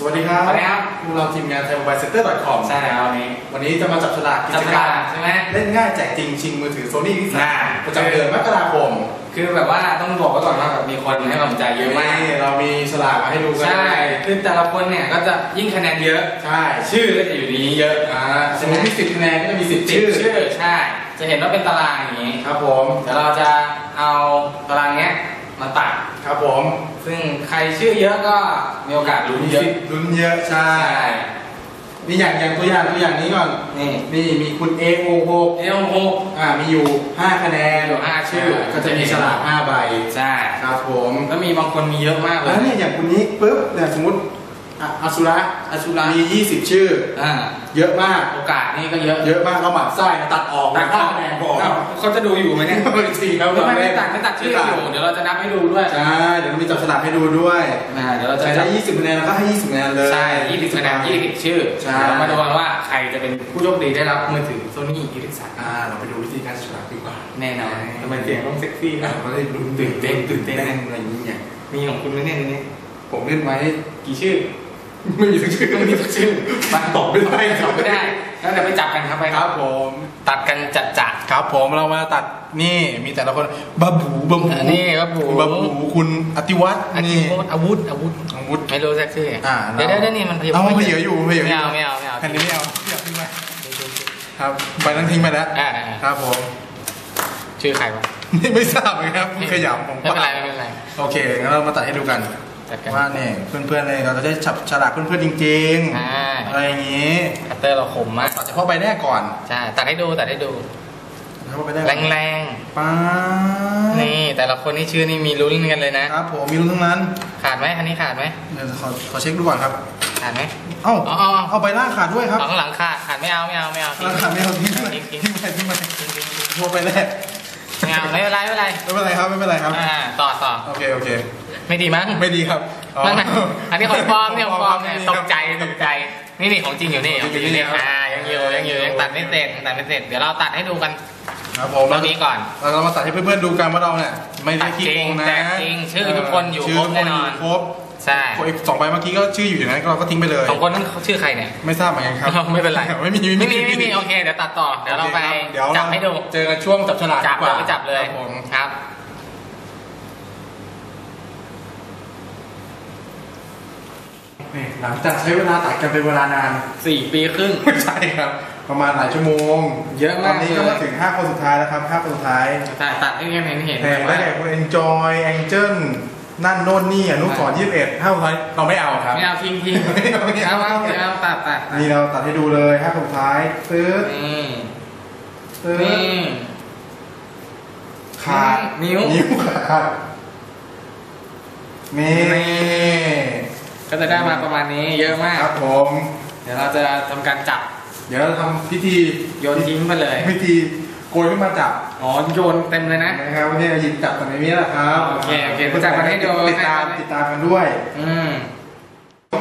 สวัสดีครับสวัสดีครับพวกเราทีมงาน t h a i m o b i l e c e t t e r c o m ใช่แล้ววันนี้ วันนี้จะมาจับฉลากกิจับจฉกรลารมกใช่ไหมเล่นง่ายแจกจริงชิงมือถือ Sony ที่อ่าสามประจำเดือนมกราคม คือแบบว่าต้องบอกไว้ก่อนว่าแบบมีคนให้ความสนใจเยอะมากนี่เรามีฉลากมาให้ดูกันใช่คือแต่ละคนเนี่ยก็จะยิ่งคะแนนเยอะใช่ชื่อก็จะอยู่ในนี้เยอะอ่าสมมติมีสิบคะแนนก็จะมีสิบชื่ชื่ออชื่อใช่ จะเห็นว่าเป็นตารางอย่างนี้ครับผมเดี๋ยวเราจะเอาตารางเนี้ยมาตัด ครับผม ซึ่งใครชื่อเยอะก็มีโอกาสลุ้นมีเยอะสิทธิ์ลุ้นเยอะใช่ใช่ นี่อย่างอย่างตัวอย่างตัวอย่างนี้ก่อน นี่นี่มีคุณ A O เอลโฮ6อ่ามีอยู่ 5 คะแนนอยู่ห้าชื่อ ก็จะมีฉลาก5ใบ ใช่ ครับผม แล้วมีบางคนมีเยอะมากเลแล้วยเนี่ยอย่างคุณนี้ปุ๊บเนี่ยสมมติ อะอสุระอสุระมี 20 ชื่ออ่าเยอะมากโอกาสนี่ก็เยอะเยอะมากเราหมั่นไส้นะตัดออกตัดห้าคะแนนพอเอ้าเขาจะดูอยู่ไหมเนี่ยไม่จริงครับไม่ไม่เราไม่เล่นตัดไม่ตัดชื่ออยู่เดี๋ยวเราจะนับให้ดูด้วยใช่เดี๋ยวเรามีจับฉลากให้ดูด้วยอ่าเดี๋ยวเราใคจะรจัได้บ20คะแนนเราก็ให้ 20คะแนนเลยใช่20คะแนน20ชื่อใช่เดี๋ยวเรามาดูกันว่าใครจะเป็นผู้โชคดีได้รับมือถือ Sony Ericsson อ่าเราไปดูวิธีการจับฉลากดีกว่าแน่นอนทำไมเสียงต้องเซ็กซี่อะนะเราได้ลุ้นตื่นเต้นตื่นเต้นอะไรอย่างเงี้ยมีของคุณไหมเนี่ยในนี้ผมเล่นไว้กี่ชื่อ ไม่มีสักชื่อไม่มีสักชื่อมันตอบไม่ได้ตอบไม่ได้แล้วเดี๋ยวไปจับกันครับไปครับผมตัดกันจัดจัดครับผมเรามาตัดนี่มีแต่ละคนบาบูบาบูอันนี้บาบูบาบูคุณอติวัฒน์อานี่อาวุธอาวุธอาวุธไม่รู้สักชื่ออ่าเดี๋ยวเดี๋ยวเดี๋ยวนี่มันเอามันเหยอะอยู่มันเหยอะอไม่ยู่เอาไม่เอาไม่เอาแผ่นนี้ไม่เอาไม่เอาทิ้งไปครับใบนั้นทิ้งไปแล้วอ่าอ่าอ่าครับผมชื่อใครวะนี่ไม่ทราบเหมือนกันครับคุณขยำผมไม่เป็นไรไม่เป็นไรโอเคงั้นเรามาตัดให้ดูกัน จัดกันว่าเนี่ยเพื่อนๆเลยเราจะได้จับฉลากเพื่อนๆจริงอ่าๆอะไรอย่างงี้คัตเตอร์เราคมมากตัดเฉพาะใบแรกก่อนใช่ตัดให้ดูตัดให้ดู เฉพาะใบแรกแรงป้าๆนี่ แต่ละคนนี่ชื่อนี่มีลุ้นกันเลยนะ ครับผมมีรุ่นทั้งนั้นขาดไหมอันนี้ขาดไหมเดี๋ยวขอขอเช็คดูก่อนครับ ขาดไหม เอ้าอ๋ออ๋อ เอาใบล่างขาดด้วยครับเอาข้างหลังขาดขาดไม่เอาไม่เอาไม่เอาล่างขาดไม่เอาทิ้งไปทิ้งทิ้งทิ้งไปทิ้งไปทิ้งทิ้งทิ้งโทรไปแรก ไม่เอาไม่เป็นไรไม่เป็นไรไม่เป็นไรครับไม่เป็นไรครับอ่าต่อต่อโอเคโอเคไม่ดีมั้งไม่ดีครับไม่ไม่อันนี้ของปลอมเนี่ยของปลอมเนี่ยไม่ดีตครักบใจตกใจนี่นี่ของจริงอยู่นี่ของจริงอยู่นี่ครับอ่ายังอยู่ยังอยู่ยังตัดไม่เสร็จยังตัดไม่เสร็จเดี๋ยวเราตัดให้ดูกันครับผมตรงนี้ก่อนเราเรามาตัดให้เพื่อนๆดูกันว่าเราเนี่ยไม่ได้ขี้โกงนะแจกจริงชื่อทุกคนอยู่ชื่ครบแน่นอนทุกคยู่ครบ ใช่คนอีกสองใบเมื่อกี้ก็ชื่ออยู่อย่างนั้นเราก็ทิ้งไปเลยสองคนนั้นเขาชื่อใครเนี่ยไม่ทราบเหมือนกันครับไม่เป็นไรไม่มีไม่มีไม่มีโอเคเดี๋ยวตัดต่อเดี๋ยวเราไปโอคคบเดี๋ยวจับให้ดูเจอกันช่วงจับฉลากจับดีกว่าเลยจับเลยครับผมครับนี่หลังจากใช้เวลาตัดกันเป็นเวลานานสี่ปีครึ่งไม่ใช่ครับ ประมาณหลายชั่วโมง เยอะตมาอกนนี้ก็เลมายถึง 5 คนสุดท้ายแล้วครับ 5 คนสุดท้ายใช่ตัดให้เห็นเห็นเห็นแห่ได้แก่คุณ Enjoy Angel นั่นโน่นนี่อนุสรณ์21 5คนสุดท้ายเราไม่เอาครับไม่เอาทิ้งทิ้งไม่เอาไม่เอาเอาเอาไม่เอาตัดตัดนี่เราตัดให้ดูเลย5คนสุดท้ายตื้อนี่ตื้อนี่ขาดนิ้วนิ้วขาดนี่ก็จะได้มาประมาณนี้เยอะมากครับผมเดี๋ยวเราจะทำการจับ เดี๋ยวเราทำพิธีโยนทิ้งไปเลยพิธี โกยขึ้นมาจับอ๋อโยนเต็มเลยนะนะครับวันนี้เราหยิบจับกันในนี้แหละครับโอเคโอเคจับกันให้ดูติดตามให้ดูติดตามกันด้วย อืม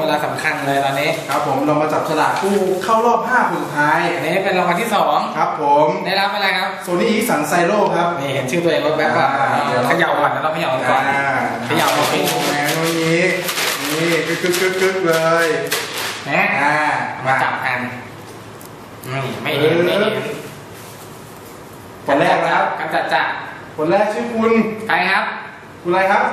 เวลาสำคัญเลยตอนนี้ครับผมเรามาจับฉลากผู้เข้ารอบ 5 คนสุดท้าย อันนี้เป็นรางวัลที่สองครับผมได้รับอะไรครับโซนี่สันไซโร่ครับนี่เห็นชื่อตัวเองว่าแป๊บว่าอ่าเดี๋ยวเขย่าก่อนนะเราเขย่ากันก่อนเขย่าโอ้โอโหเคแหมตรงนี้นี่กึกกึกกึกกึกเลยนะอ่ามาจับกันนี่ไม่เห็นไม่เห็น คนแรกนะครับกันจัดจัดคนแรกชื่อคุณใครครับ คุณอะไรครับ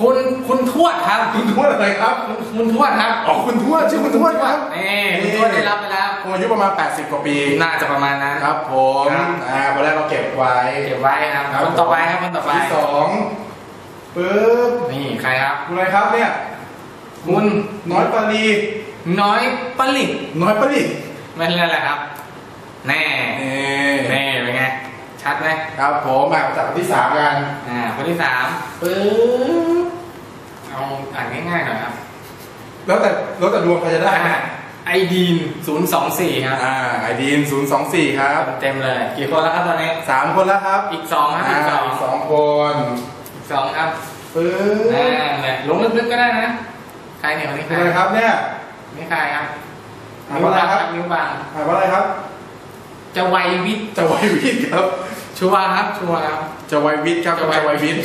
คุณคุณทวดครับ คุณทวดอะไรครับคุณคุณทวดครับ อ๋อคุณทวดชื่อคุณทวดครับนี่คุณทวดได้รับไปแล้วคงอายุประมาณ 80 กว่าปี น่าจะประมาณนั้นครับผมครับ อ่าคนแรกเราเก็บไว้ เก็บไว้ครับคนต่อไปครับคนต่อไปที่สองปึ๊บนี่ใครครับ คุณอะไรครับเนี่ยคุณน้อยปารีน้อยปลิกน้อยปารีไม่ใช่อะไรครับ แน่นี่แน่เป็นไง ชัดไหมครับผมมาจับคนที่สามกันอ่าคนที่สามปึ๊บเอาอ่านง่ายๆหน่อยครับ แล้วแต่แล้วแต่ดวงใครจะได้อ่าไอดีนศูนย์สองสี่ครับอ่าไอดีน024ครับ เต็มเลย กี่คนแล้วครับตอนนี้สามคนแล้วครับ อีกสองครับอ่าอีกสองอีกสองคนอีกสองครับปึ๊บอ่าเนี่ยลงลึกๆก็ได้นะใครเนี่ยคนนี้ใคคุรณอะไรครับเนี่ยนี่ใครครับอ่านว่าอะไรครับนิ้วบางอ่านว่าอะไรครับ จะไววิทย์จะไววิทย์ครับ ชัวร์ครับชัวร์ครับจะไววิทย์ครับจะไวจะไววิทย์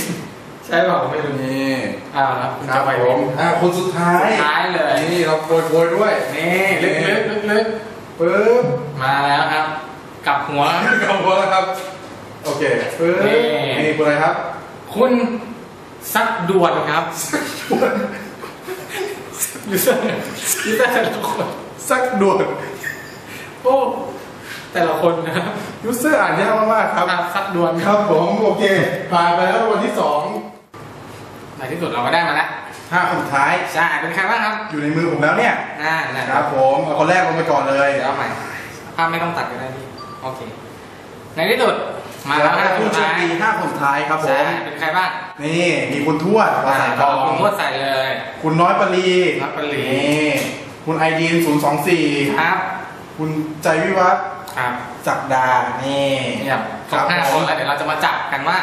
ใช่เปล่าไม่รู้นี่อ้าวครับคุณครัจะบไวผวิมทย์อ่าคนสุดท้ายท้ายเลยนี่เราโกยโกยด้วยนี่ลึกลึกลึกลึกปึ๊บมาแล้วครับกลับหัวขอบคุณแล้วครับ โอเคปึ๊บนี่นี่คุณอะไรครับ คุณซักด่วนครับยูเซอร์ยูเซอร์แต่ละคนสักด่วนโอ้ แต่ละคนนะยูเซอร์อ่านยากมากๆครับครับซักด่วนครับผมโอเค ผ่านไปแล้ววันที่สองในที่สุดเราก็ได้มาแล้วห้าคนสุดท้ายใช่เป็นใครบ้างครับ อยู่ในมือผมแล้วเนี่ยอ่านะครับผมเอาคนแรกลงไปก่อนเลยเดี๋ยวเอาใหม่ภาพไม่ต้องตัดก็ได้พี่โอเค ในที่สุดมาแล้วนะผู้สุดโชคท้ายดีห้าคนสุดท้ายครับผใช่มเป็นใครบ้างนี่มีคุณทวดมาใส่กองคุณทวดใส่เลย คุณน้อยปรีน้อยปรีนี่คุณไอดีนศูนย์สองสี่ครับ คุณใจวิวัฒน์ครับจักดานี่เนี่ยคครรับบห้าผคมนแล้วเดี๋ยวเราจะมาจับกันว่า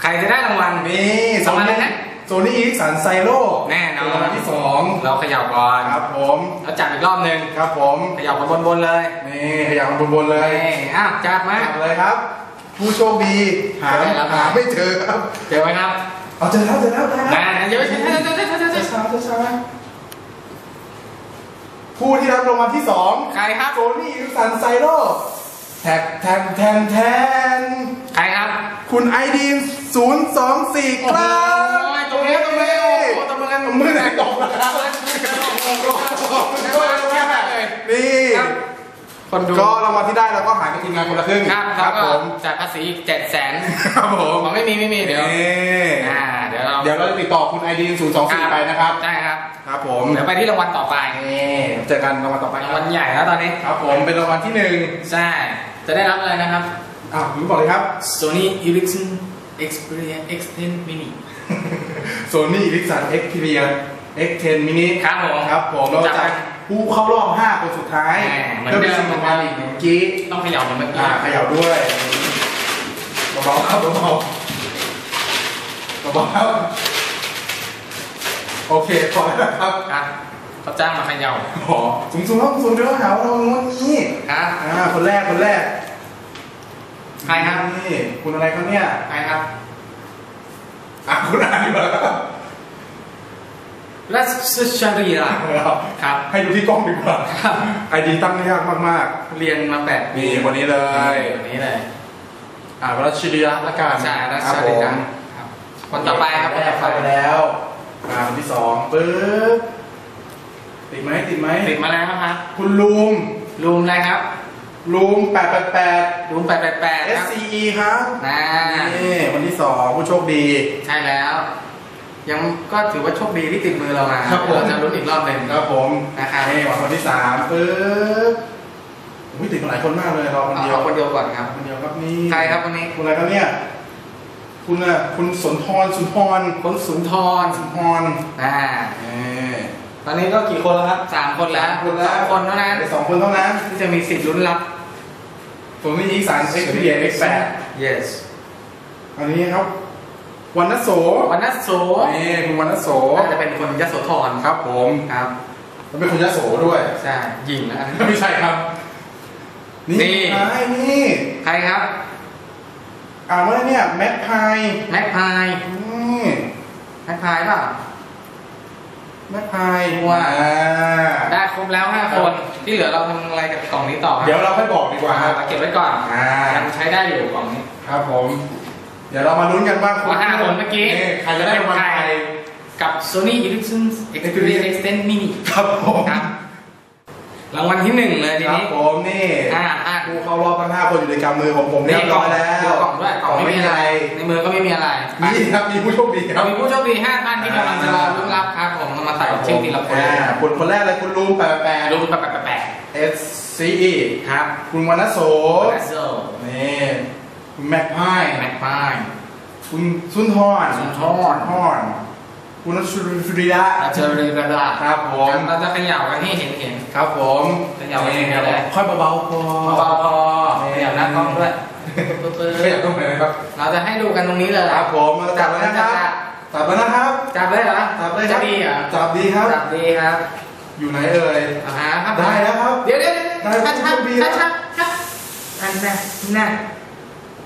ใครจะได้รางวัลนี่โซรางวัลอะไรนี่นะโซนี่อีกสันไซโลแน่นอนรางวัลที่สองเราเขย่าก่อนครับผมแล้วจับอีกรอบหนึ่งครับผมเขย่าบนๆเลยนี่ขยับบนบนๆเลยนี่อ้าวจับมาจับเลยครับ ผู้โชคดีหาได้แล้วครับหาไม่เจอครับเจอไหมครับเอาเจอแล้วเจอแล้วได้ได้แล้วนะเดี๋ยวเดี๋ยวเดี๋ยวเดี๋ยวเดี๋ยวเดี๋ยวเดี๋ยวช้าช้าช้า ผู้ที่รับรางวัลที่สองใครครับโซนี่อีกสันไซโลแท็กแทนแทนแทนใครครับ คุณไอดีนศูนย์สองสี่ครับโอ้ยตรงนี้ตรงนี้โอ้ตรงนี้มือไหนตกนะครับนี่ ครับคนดูก็รางวัลที่ได้เราก็หารกับทีมงานคนละครึ่งครับคครัรับบก็ผมจ่ายภาษีเจ็ดแสนครับผมอ๋อไม่มีไม่มีเดี๋ยวนี่อ่าเดี๋ยวเราเดี๋ยวเราจะติดต่อคุณไอดีนศูนย์สองสี่ไปนะครับได้ครับครับผมเดี๋ยวไปที่รางวัลต่อไปนี่เจอกันรางวัลต่อไปรางควัรับลใหญ่แล้วตอนนี้ครับผมเป็นรางวัลที่หนึ่งใช่จะได้รับอะไรนะครับอ้าวรู้บอกเลยครับ Sony Ericsson Xperia X10 Mini โซนี่ลิสัน Xperia X10 mini ครับผมครับผมเราจะ ผู้เข้ารอบ5คนสุดท้ายแหมเหมือนเพื่อเป็นเดิมสิ่งสำคัญอีกเมื่อกี้ต้องเขย่าเหมือนเมื่อกี้อ่าเขย่าด้วยเบาๆครับเบาๆเบาๆครับโอเคพอแล้วครับครับเขาจ้างมาเขย่าขอสูงสูงครับสูงเดี๋ยวหาว่าเราวันนี้ครับอ่าคนแรกคนแรกใครครับนี่คุณอะไรครับเนี่ยใครครับอะคุณอ่านดีกว่าครับ รัสชารีล่ะครับให้ดูที่กล้องดีกว่าครับไอดีตั้งได้ยากมากเรียนมาแปดๆปีนี่คนนี้เลยคนนี้เลยอ่าวรัชริยะละกันใช่รัสครับชาผรีมล่ะครับคนต่อไปครับคนต่อเข้าไปไปแล้วอ่าคนที่สองปึ๊บติดไหมติดไหมติดมาแล้วครับคุณลุมรูมอะไรครับลุมแปดแปดแปดรูมแปดแปดแปดครับ SCE ครับนะนี่คนที่สองผู้โชคดี ใช่แล้ว ยังก็ถือว่าโชคดีที่ติดมือเรามาครับผม เราจะลุ้นอีกรอบหนึ่งครับผมนะครับนี่มาคนที่สามปึ๊บอุ้ยติดมาหลายคนมากเลยรอคนเอาเดียวเอาคนเดียวก่อนครับ คนเดียวครับนี่ใครครับวันนี้คุณอะไรครับเนี่ยคุณอะคุณสนทรสุนทรคนสุนทรสุนทรอ่านี่ตอนนี้ก็กี่คนแล้วครับสามคนแล้วสามคนแล้ว สองคนเท่านั้นได้สองคนเท่านั้นที่จะมีสิทธิ์ลุ้นรับส่วนนี้อีกสาร Xperia X8 yes อันนี้ครับ วันนโสวันนัสโสนี่คุณวันนโสน่าจะเป็นคนยโสธรครับผมครับแล้วเป็นคนยโสด้วยใช่หญิงนะอันนี้ไม่ใช่ครับนี่นี่ใช่นี่ใครครับอ่านว่าเนี่ยแม็กพายแม็กพายนี่แม็กพายเปล่าแม็กพายว้าวอ่าได้ครบแล้วห้าคนที่เหลือเราทำอะไรกับกล่องนี้ต่อครับเดี๋ยวเราค่อยบอกดีกว่าครับเราเก็บไว้ก่อนอ่ายังใช้ได้อยู่กล่องนี้ครับผมเดี๋ยวเรามาลุ้นกันว่าว่าห้าคนเมื่อกี้ใครจะได้รางวัลไปกับ Sony Ericsson Xperia X10 Mini ครับผมครับรางวัลที่หนึ่งเลยทีครับนี้ผมนี่อ่าอ่าผู้เข้ารอบทั้งห้าคนอยู่ในกำมือของผมเรีนี่ยบกล่ร้อองยแล้วดูกล่องด้วยกล่องไม่มีอะไร ในมือก็ไม่มีอะไรนี่ครับมีผู้โชคดีคเรารับมีผู้โชคดีห้าท่านที่กำลังจะรอลุ้นรับครับผมเรามาใส่ชื่อทีละคนอ่าคนคนแรกเลยคุณลุงแปดแปดลุ้นแปะแปะแปะแปะ S C E ครับ คุณวรรณโสแมสโซนี่ คุณแม็กไพายแม็กพายคุณสุนทรสุนทรทรคุณนัชริยะเราเจอเรียนระครับผมเราจะเขย่ากันให้เห็นเห็นครับผมขยับไปอย่างเดียวเลยค่อยเบาๆพอเบาๆพอขยับหน้ากล้องด้วยปึ๊บขยับตรงไหนนะครับๆเราจะให้ดูกันตรงนี้เลยครับผมเราจับแล้วนะครับจับแล้วนะครับ จับเลยเหรอจับเลยคจะรับดีเหรอจับดีครับจับดีครับ อยู่ไหนเอ่ยอ่าฮะครับได้แล้วครับ เดี๋ยวเดี๋ยวได้ชัดชัดผู้โชคดีชัดชัดชัดอันนั้นนั่น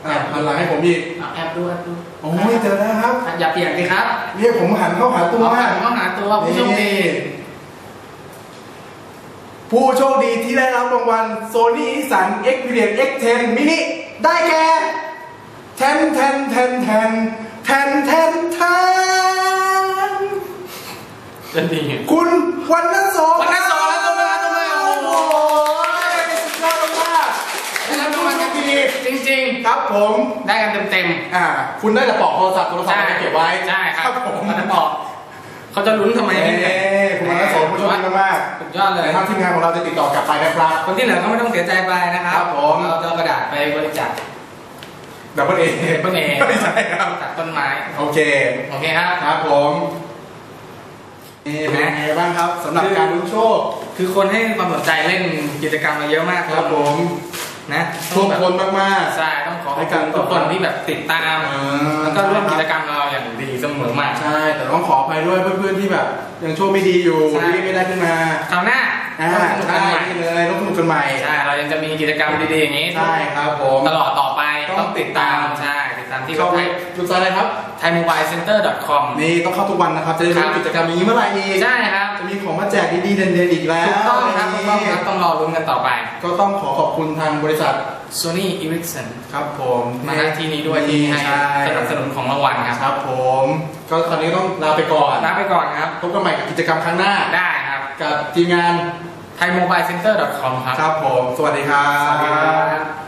อะหันหลังให้ผมอีกเอาแอบดูแอบดูโอ้ยเจอแล้วครับ อย่าเปลี่ยนสิครับเรียกผมหันเข้าหาตัวเอาหันเข้าหาตัวผู้โชคดี ผู้โชคดีที่ได้รับรางวัล Sony Ericsson Xperia X10 mini ได้แก่แทนแทนแทนแทนแทนแทนแทนจะดีคุณวันนโสวรรณโสแล้วตัวมาตัวมาโอ้โห สุดยอดมาก ได้รับรางวัลกันดีจริง ครับผมๆได้กันเต็มอ่า คุณได้แต่ปลอกโทรศัพท์โทรๆศัพท์เก็บไว้ใช่ครับผมมันจะบอกเขาจะลุ้นทำไมเอ้เนี่ยคุณวันนโสผู้โชคดีมากสุดยอดๆเลยแต่ทางทีมงานของเราจะติดต่อกลับไปนะครับ คนที่เหลือก็ไม่ต้องเสียใจไปนะครับครับผมเราจะเอากระดาษไปบริจาคดับเบิลเอเพิ่งเองไม่ใช่ครับจากต้นไม้ โอเค โอเคครับครับผมนี่เป็นไงบ้างครับสำหรับการลุ้นโชค คือคนให้ความสนใจเล่นกิจกรรมมาเยอะมากครับผม นะท่วมท้นมากใช่ต้องขอให้ให้การทุกคนที่แบบติดตามๆอ่าแล้วก็ร่วมกิจกรรมเราอย่างดีเสมอมาใช่แต่ต้องขออภัยด้วยเพื่อนๆที่แบบยังโชคไม่ดีอยู่ใช่ที่ไม่ได้ขึ้นมาคราวหน้าอ่าต้องสนุกกัใช่นใหม่นี่เลยต้องสนุกกันใหม่ใช่เรายังจะมีกิจกรรมดีๆอย่างนี้ใช่ครับผมตลอดต่อไปต้องต้องติดตามใช่ ติดตามที่เข้าเว็บไปไซต์ดูไซต์อะไรครับ thaimobilecenter.com นี่ต้องเข้าทุกวันนะครับ จะได้ครัรู้บกิจกรรมอย่างนี้เมื่อไหร่อีกใช่ครับ จะมีของมาแจกดีๆเด่นๆอีกแล้วถูกต้องครับถูกต้องครับต้องรอลุ้นกันต่อไป ก็ต้องขอขอบคุณทางบริษัท Sony Ericsson ครับผมมาณที่นี้ด้วยที่ให้ใช่สนับสนุนของรางวัลครับครับผม ก็ตอนนี้ต้องลาไปก่อนลาไปก่อนครับพบกันใหม่กับกิจกรรมครั้งหน้าได้ครับ กับทีมงาน thaimobilecenter.com ครับครับผม สวัสดีครับสวัสดีครับ